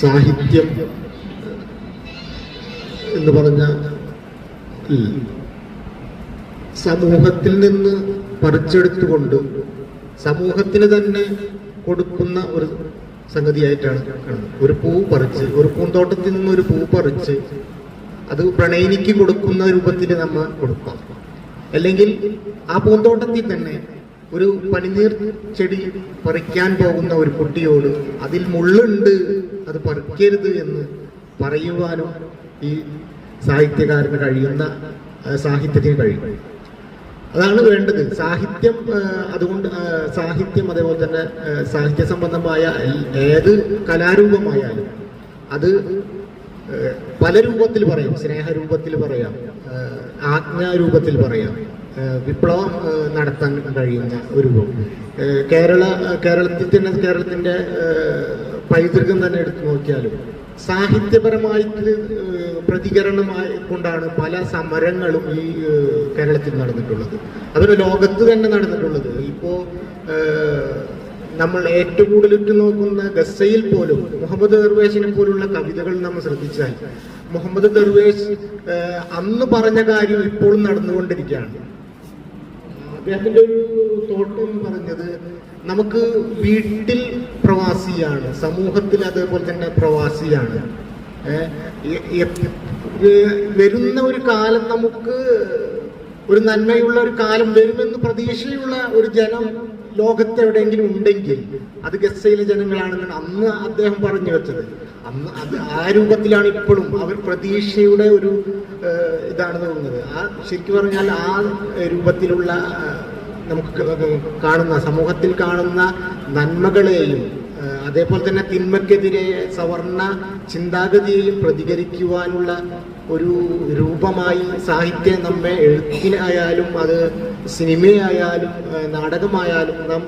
സാഹിത്യം എന്ന് പറഞ്ഞ സമൂഹത്തിൽ നിന്ന് പറിച്ചെടുത്തുകൊണ്ട് സമൂഹത്തിന് തന്നെ കൊടുക്കുന്ന ഒരു സംഗതിയായിട്ടാണ് ഒരു പൂ പറിച്ച് ഒരു പൂന്തോട്ടത്തിൽ നിന്ന് ഒരു പൂ പറിച്ച് അത് പ്രണയിനിക്ക് കൊടുക്കുന്ന രൂപത്തിൽ നമ്മൾ കൊടുക്കാം. അല്ലെങ്കിൽ ആ പൂന്തോട്ടത്തിൽ തന്നെ ഒരു പനിനീർ ചെടി പറിക്കാൻ പോകുന്ന ഒരു കുട്ടിയോട് അതിൽ മുള്ളുണ്ട് അത് പറിക്കരുത് എന്ന് പറയുവാനും ഈ സാഹിത്യകാരന് കഴിയുന്ന സാഹിത്യത്തിന് കഴിയും. അതാണ് വേണ്ടത്. സാഹിത്യം അതുകൊണ്ട് സാഹിത്യം അതേപോലെ തന്നെ സാഹിത്യ സംബന്ധമായ ഏത് കലാരൂപമായാലും അത് പല രൂപത്തിൽ പറയാം. സ്നേഹരൂപത്തിൽ പറയാം. ആജ്ഞാരൂപത്തിൽ പറയാം. വിപ്ലവം നടത്താൻ കഴിയുന്ന ഒരു കേരള കേരളത്തിൽ തന്നെ കേരളത്തിന്റെ പൈതൃകം തന്നെ എടുത്തു നോക്കിയാലും സാഹിത്യപരമായിട്ട് പ്രതികരണമായി കൊണ്ടാണ് പല സമരങ്ങളും ഈ കേരളത്തിൽ നടന്നിട്ടുള്ളത്. അതൊരു ലോകത്ത് തന്നെ നടന്നിട്ടുള്ളത്. ഇപ്പോൾ നമ്മൾ ഏറ്റവും കൂടുതൽ ഉറ്റു നോക്കുന്ന ഗസയിൽ പോലും മുഹമ്മദ് ദർവേഷിനെ പോലുള്ള കവിതകൾ നമ്മൾ ശ്രദ്ധിച്ചാൽ മുഹമ്മദ് ദർവേഷ് അന്ന് പറഞ്ഞ കാര്യം ഇപ്പോഴും നടന്നുകൊണ്ടിരിക്കുകയാണ്. അദ്ദേഹത്തിന്റെ ഒരു തോട്ടം പറഞ്ഞത് നമുക്ക് വീട്ടിൽ പ്രവാസിയാണ് സമൂഹത്തിൽ അതേപോലെ തന്നെ പ്രവാസിയാണ്. വരുന്ന ഒരു കാലം നമുക്ക് ഒരു നന്മയുള്ള ഒരു കാലം വരുമെന്ന് പ്രതീക്ഷയുള്ള ഒരു ജനം ലോകത്ത് എവിടെയെങ്കിലും ഉണ്ടെങ്കിൽ അത് ഗസയിലെ ജനങ്ങളാണെന്നാണ് അന്ന് അദ്ദേഹം പറഞ്ഞു വെച്ചത്. അന്ന് അത് ആ രൂപത്തിലാണ് ഇപ്പോഴും അവർ പ്രതീക്ഷയുടെ ഒരു ഇതാണ് തോന്നുന്നത്. ആ ശരിക്കും പറഞ്ഞാൽ ആ രൂപത്തിലുള്ള നമുക്ക് കാണുന്ന സമൂഹത്തിൽ കാണുന്ന നന്മകളെയും അതേപോലെ തന്നെ തിന്മക്കെതിരെ സവർണ ചിന്താഗതിയെയും പ്രതികരിക്കുവാനുള്ള ഒരു രൂപമായി സാഹിത്യം നമ്മെ എഴുത്തിനായാലും അത് സിനിമയായാലും നാടകമായാലും നാം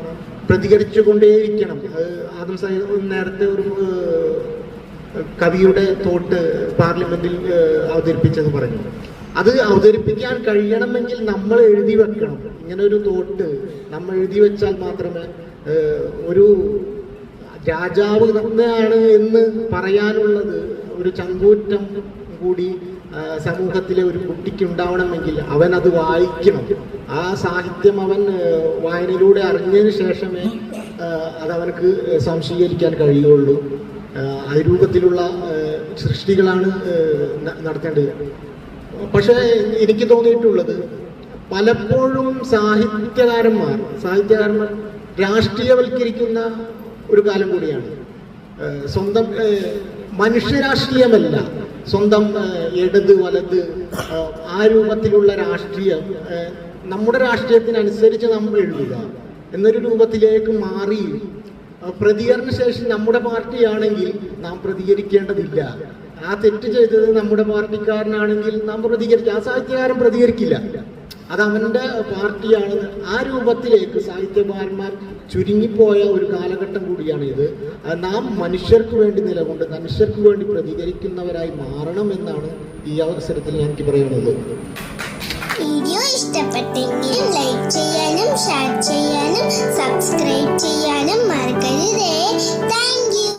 പ്രതികരിച്ചുകൊണ്ടേയിരിക്കണം. അത് ആദം നേരത്തെ ഒരു കവിയുടെ തോട്ട് പാർലമെന്റിൽ അവതരിപ്പിച്ചെന്ന് പറഞ്ഞു. അത് അവതരിപ്പിക്കാൻ കഴിയണമെങ്കിൽ നമ്മൾ എഴുതി വെക്കണം. ഇങ്ങനെ ഒരു തോട്ട് നമ്മൾ എഴുതി വെച്ചാൽ മാത്രമേ ഒരു രാജാവ് തന്നെയാണ് എന്ന് പറയാനുള്ളത്. ഒരു ചങ്കൂറ്റം കൂടി സമൂഹത്തിലെ ഒരു കുട്ടിക്ക് ഉണ്ടാവണമെങ്കിൽ അവൻ അത് വായിക്കണം. ആ സാഹിത്യം അവൻ വായനയിലൂടെ അറിഞ്ഞതിന് ശേഷമേ അത് അവനക്ക് സംശീകരിക്കാൻ കഴിയുള്ളൂ. ആഹ് ആ രൂപത്തിലുള്ള ആഹ് സൃഷ്ടികളാണ് നടത്തേണ്ടത് പക്ഷേ എനിക്ക് തോന്നിയിട്ടുള്ളത് പലപ്പോഴും സാഹിത്യകാരന്മാർ സാഹിത്യകാരന്മാർ രാഷ്ട്രീയവൽക്കരിക്കുന്ന ഒരു കാലം കൂടിയാണ്. സ്വന്തം മനുഷ്യരാഷ്ട്രീയമല്ല സ്വന്തം ഇടത് വലത് ആ രൂപത്തിലുള്ള രാഷ്ട്രീയം നമ്മുടെ രാഷ്ട്രീയത്തിനനുസരിച്ച് നമ്മൾ എഴുതുക എന്നൊരു രൂപത്തിലേക്ക് മാറി അഹ് പ്രതികരണ ശേഷി നമ്മുടെ പാർട്ടിയാണെങ്കിൽ നാം പ്രതികരിക്കേണ്ടതില്ല. ആ തെറ്റ് ചെയ്തത് നമ്മുടെ പാർട്ടിക്കാരനാണെങ്കിൽ നാം പ്രതികരിക്കുക ആ സാഹിത്യകാരൻ പ്രതികരിക്കില്ല. അത് അവന്റെ പാർട്ടിയാണ് ആ രൂപത്തിലേക്ക് സാഹിത്യകാരന്മാർ ചുരുങ്ങിപ്പോയ ഒരു കാലഘട്ടം കൂടിയാണ് ഇത് നാം മനുഷ്യർക്ക് വേണ്ടി നിലകൊണ്ട് മനുഷ്യർക്ക് വേണ്ടി പ്രതികരിക്കുന്നവരായി മാറണം എന്നാണ് ഈ അവസരത്തിൽ എനിക്ക് പറയുന്നത് വീഡിയോ ഇഷ്ടപ്പെട്ടെങ്കിൽ